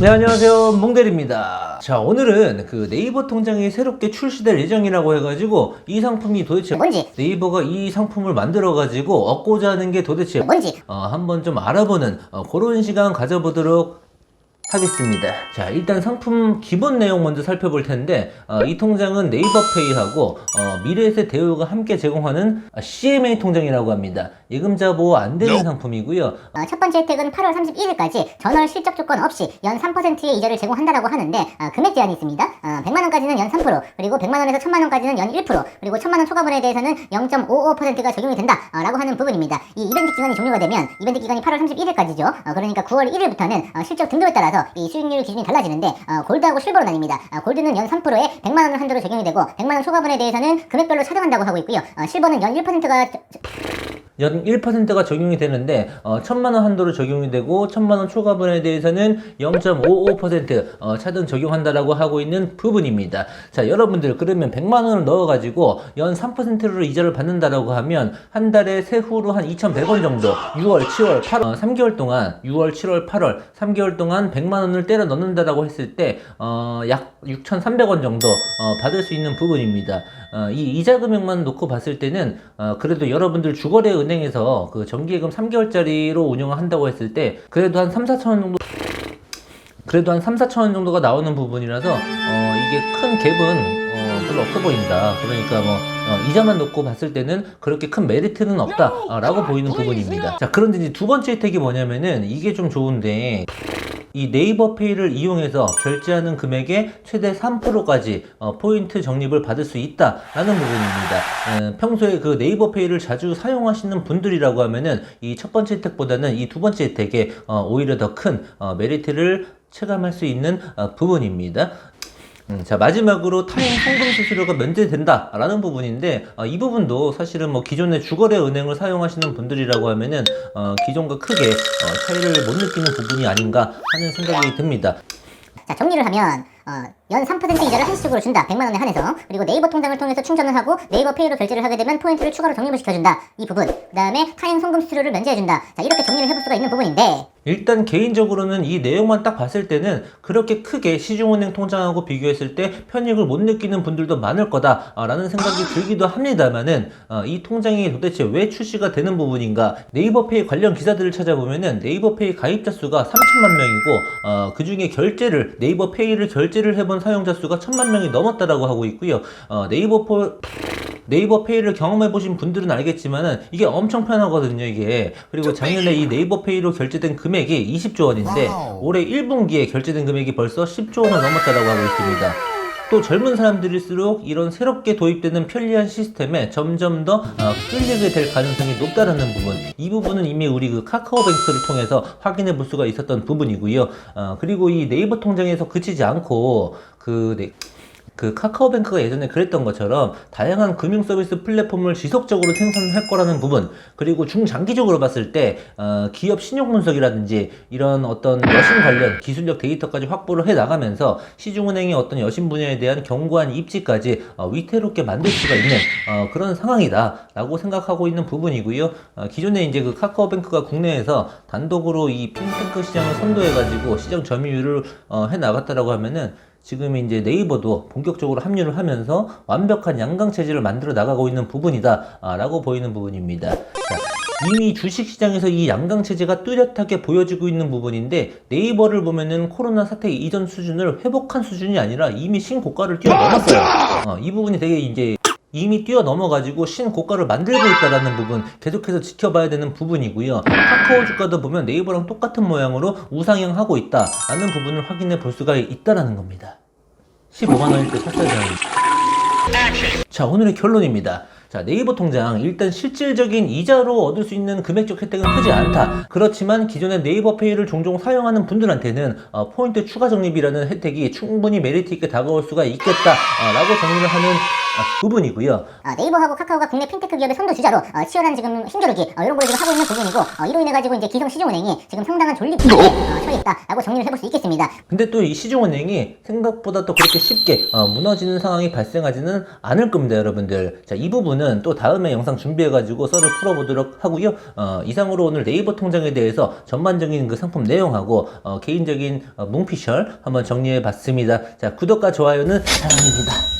네 안녕하세요. 몽델입니다. 자 오늘은 그 네이버 통장이 새롭게 출시될 예정이라고 해가지고 이 상품이 도대체 뭔지. 네이버가 이 상품을 만들어 가지고 얻고자 하는 게 도대체 뭔지. 어, 한번 좀 알아보는 어, 그런 시간 가져보도록 하겠습니다. 자, 일단 상품 기본 내용 먼저 살펴볼 텐데, 어, 이 통장은 네이버페이하고 어, 미래에셋 대우가 함께 제공하는 아, CMA 통장이라고 합니다. 예금자 보호 안 되는 상품이고요. 어, 첫 번째 혜택은 8월 31일까지 전월 실적 조건 없이 연 3%의 이자를 제공한다라고 하는데 어, 금액 제한이 있습니다. 어, 100만 원까지는 연 3%, 그리고 100만 원에서 1000만 원까지는 연 1%, 그리고 1000만 원 초과분에 대해서는 0.55%가 적용이 된다라고 하는 부분입니다. 이 이벤트 기간이 종료가 되면 이벤트 기간이 8월 31일까지죠. 어, 그러니까 9월 1일부터는 실적 등급에 따라서 이 수익률 기준이 달라지는데 어, 골드하고 실버로 나뉩니다. 어, 골드는 연 3%에 100만 원을 한도로 적용이 되고 100만 원 초과분에 대해서는 금액별로 차등한다고 하고 있고요. 어, 실버는 연 1%가 연 1%가 적용이 되는데 어, 1000만 원 한도로 적용이 되고 1000만 원 초과분에 대해서는 0.55% 어, 차등 적용한다라고 하고 있는 부분입니다. 자, 여러분들 그러면 100만 원을 넣어 가지고 연 3%로 이자를 받는다라고 하면 한 달에 세후로 한 2,100원 정도 6월, 7월, 8월 어, 3개월 동안 6월, 7월, 8월 3개월 동안 100만 원을 때려 넣는다라고 했을 때 어, 약 6,300원 정도 어, 받을 수 있는 부분입니다. 어, 이 이자 금액만 놓고 봤을 때는 어, 그래도 여러분들 주거래 은 행에서 그 정기예금 3개월짜리로 운영을 한다고 했을 때 그래도 한 3, 4천 원 정도 그래도 한 3, 4천 원 정도가 나오는 부분이라서 어, 이게 큰 갭은 어, 별로 없어 보인다. 그러니까 뭐 어, 이자만 놓고 봤을 때는 그렇게 큰 메리트는 없다라고 보이는 부분입니다. 자 그런데 이제 두 번째 혜택이 뭐냐면은 이게 좀 좋은데 이 네이버 페이를 이용해서 결제하는 금액의 최대 3%까지 어, 포인트 적립을 받을 수 있다라는 부분입니다. 에, 평소에 그 네이버 페이를 자주 사용하시는 분들이라고 하면은 이 첫 번째 혜택보다는 이 두 번째 혜택에 어, 오히려 더큰 어, 메리트를 체감할 수 있는 어, 부분입니다. 음, 자 마지막으로 타임 송금 수수료가 면제된다라는 부분인데 어, 이 부분도 사실은 뭐 기존의 주거래 은행을 사용하시는 분들이라고 하면은 어, 기존과 크게 어, 차이를 못 느끼는 부분이 아닌가 하는 생각이 듭니다. 자, 정리를 하면 어, 연 3% 이자를 한시적으로 준다. 100만 원에 한해서. 그리고 네이버 통장을 통해서 충전을 하고 네이버 페이로 결제를 하게 되면 포인트를 추가로 적립을 시켜준다. 이 부분. 그 다음에 타임 송금 수수료를 면제해준다. 자, 이렇게 정리를 해볼 수가 있는 부분인데 일단 개인적으로는 이 내용만 딱 봤을 때는 그렇게 크게 시중은행 통장하고 비교했을 때 편익을 못 느끼는 분들도 많을 거다라는 생각이 들기도 합니다만은 어, 이 통장이 도대체 왜 출시가 되는 부분인가? 네이버페이 관련 기사들을 찾아보면은 네이버페이 가입자 수가 3천만 명이고 어, 그 중에 결제를 네이버페이를 결제를 해본 사용자 수가 천만 명이 넘었다라고 하고 있고요. 어, 네이버 포 네이버 페이를 경험해 보신 분들은 알겠지만은 이게 엄청 편하거든요, 이게. 그리고 작년에 이 네이버 페이로 결제된 금액이 20조 원인데 올해 1분기에 결제된 금액이 벌써 10조 원을 넘었다라고 하고 있습니다. 또 젊은 사람들일수록 이런 새롭게 도입되는 편리한 시스템에 점점 더 어, 끌리게 될 가능성이 높다라는 부분 이 부분은 이미 우리 그 카카오뱅크를 통해서 확인해 볼 수가 있었던 부분이고요 어, 그리고 이 네이버 통장에서 그치지 않고 그 네, 그 카카오뱅크가 예전에 그랬던 것처럼 다양한 금융 서비스 플랫폼을 지속적으로 생산할 거라는 부분 그리고 중장기적으로 봤을 때 어, 기업 신용 분석이라든지 이런 어떤 여신 관련 기술력 데이터까지 확보를 해 나가면서 시중은행의 어떤 여신 분야에 대한 견고한 입지까지 어, 위태롭게 만들 수가 있는 어, 그런 상황이다라고 생각하고 있는 부분이고요. 어, 기존에 이제 그 카카오뱅크가 국내에서 단독으로 이 핀테크 시장을 선도해가지고 시장 점유율을 어, 해 나갔다라고 하면은 지금 이제 네이버도 본격적으로 합류를 하면서 완벽한 양강 체제를 만들어 나가고 있는 부분이다라고 보이는 부분입니다. 자, 이미 주식시장에서 이 양강 체제가 뚜렷하게 보여지고 있는 부분인데 네이버를 보면은 코로나 사태 이전 수준을 회복한 수준이 아니라 이미 신고가를 뛰어넘었어요. 어, 이 부분이 되게 이제 이미 뛰어넘어가지고 신고가를 만들고 있다라는 부분 계속해서 지켜봐야 되는 부분이고요. 카카오 주가도 보면 네이버랑 똑같은 모양으로 우상향하고 있다라는 부분을 확인해 볼 수가 있다라는 겁니다. 15만 원일 때 샀어야 되는. 자 오늘의 결론입니다. 자 네이버 통장 일단 실질적인 이자로 얻을 수 있는 금액적 혜택은 크지 않다. 그렇지만 기존의 네이버 페이를 종종 사용하는 분들한테는 어, 포인트 추가 적립이라는 혜택이 충분히 메리트 있게 다가올 수가 있겠다라고 정리를 하는 어, 부분이고요. 어, 네이버하고 카카오가 국내 핀테크 기업의 선도 주자로 어, 치열한 지금 힘겨루기 어, 이런 걸 지금 하고 있는 부분이고 어, 이로 인해 가지고 이제 기성 시중은행이 지금 상당한 존립 어, 처해 있다라고 정리를 해볼 수 있겠습니다. 근데 또 이 시중은행이 생각보다 또 그렇게 쉽게 어, 무너지는 상황이 발생하지는 않을 겁니다, 여러분들. 자, 이 부분은 부분은 또 다음에 영상 준비해가지고 썰을 풀어보도록 하고요. 어, 이상으로 오늘 네이버 통장에 대해서 전반적인 그 상품 내용하고 어, 개인적인 어, 뭉피셜 한번 정리해봤습니다. 자 구독과 좋아요는 사랑입니다.